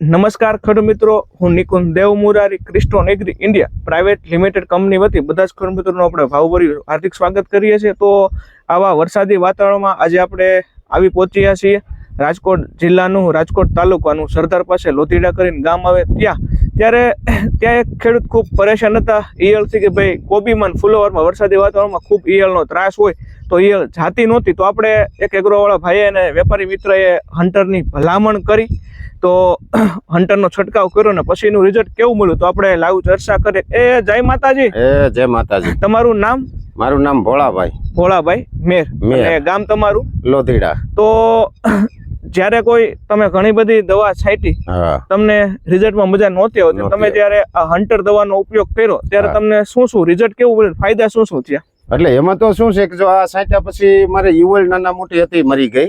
નમસ્કાર ખેડૂત મિત્રો, હું Nikunj Dev Murari Kriston agri India private limited company વતી બધા જ ખેડૂત મિત્રોનું આપણે ભાવભર્યું હાર્દિક સ્વાગત કરીએ છીએ. તો આવા વરસાદી વાતાવરણમાં આજે આપણે આવી પહોંચ્યા છીએ રાજકોટ જિલ્લાનું, રાજકોટ તાલુકાનું સરદાર પાસે લોધીડા કરીને ગામ આવે ત્યાં. ત્યારે ત્યાં એક ખેડૂત ખૂબ પરેશાન હતા. ઈયળથી કે ભાઈ કોબીમાં ફુલોવરમાં વરસાદી વાતાવરણમાં ખૂબ ઈયળનો ત્રાસ હોય. તો એ જાતી નહોતી. તો આપણે એક એગ્રોવાળા ભાઈએ અને વેપારી મિત્રએ હન્ટરની ભલામણ કરી. તો હન્ટરનો છંટકાવ કર્યો ને પછીનું રિઝલ્ટ કેવું મળ્યું? તો આપણે લાઈવ ચર્ચા કરીએ એ જય માતાજી. એ જય માતાજી. તમારું નામ? મારું નામ ભોળાભાઈ. ભોળાભાઈ મેર. અને ગામ તમારું? લોધીડા. તો જ્યારે કોઈ તમે ઘણી બધી દવા છાંટી તમને રિઝલ્ટમાં મજા નહોતી આવતી. તમે જ્યારે આ હન્ટર દવાનો ઉપયોગ કર્યો ત્યારે તમને શું શું રિઝલ્ટ કેવું મળ્યું? ફાયદા શું શું થયા? એટલે એમાં તો શું છે કે જો આ સાંટ્યા પછી મારે ઈવલ નાના મોટી હતી મરી ગઈ.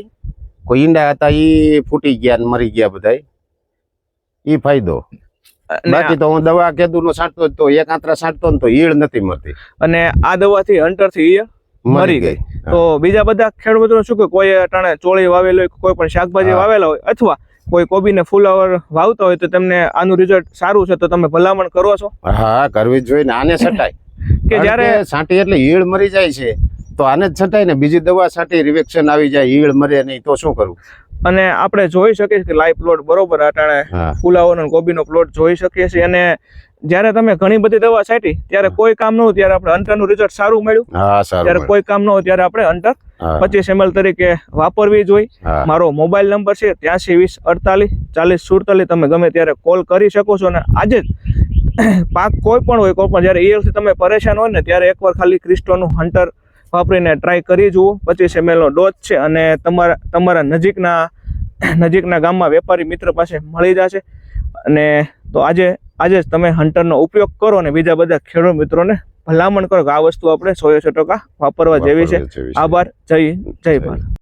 કોઈ ઈંડા હતા એ ફૂટી ગયા ને મરી ગયા બધા એ ફાયદો. બાકી તો હું દવા કેદુ નો છાંટતો તો એક આંતરા છાંટતો ને તો ઈળ નથી મળતી. અને આ દવાથી અંટરથી ઈયળ મરી ગઈ. તો બીજા બધા ખેડૂતો શું કે કોઈ અટાણે ચોળી વાવેલો હોય કોઈ પણ શાકભાજી વાવેલા હોય અથવા કોઈ કોબીને ફુલાવર વાવતા હોય તો તમને આનું રિઝલ્ટ સારું છે તો તમે ભલામણ કરો છો? હા કરવી જ જોઈએ ને આને છટાય. કે જ્યારે છાંટી એટલે ઈળ મરી જાય છે તો આને જ છટાય ને બીજી દવા છાંટી રિવેક્શન આવી જાય ઈળ મરે નહીં તો શું કરવું અને આપણે જોઈ શકીએ કે લાઈવ પ્લોટ બરોબર અટાણે અને કોબીનો પ્લોટ જોઈ શકીએ છીએ. અને જ્યારે તમે ઘણી બધી દવા છાંટી ત્યારે કોઈ કામ ન ત્યારે આપણે અંતરનું રિઝલ્ટ સારું મળ્યું. ત્યારે કોઈ કામ ન ત્યારે આપણે અંતર પચીસ એમએલ તરીકે વાપરવી જોઈએ. મારો મોબાઈલ નંબર છે ત્યાંસી વીસ અડતાલીસ ચાલીસ સુડતાલીસ. તમે ગમે ત્યારે કોલ કરી શકો છો. અને આજે જ પાક કોઈ પણ હોય કોઈ પણ જ્યારે ઈયળથી તમે પરેશાન હોય ને ત્યારે એકવાર ખાલી ક્રિસ્ટોનું હન્ટર વાપરીને ટ્રાય કરી જુઓ. પચીસ એમએલનો ડોઝ છે અને તમારા તમારા નજીકના નજીકના ગામમાં વેપારી મિત્ર પાસે મળી જશે. અને તો આજે આજે જ તમે હન્ટરનો ઉપયોગ કરો અને બીજા બધા ખેડૂત મિત્રોને ભલામણ કરો કે આ વસ્તુ આપણે સો સો ટકા વાપરવા જેવી છે. આભાર. જય જય ભારત.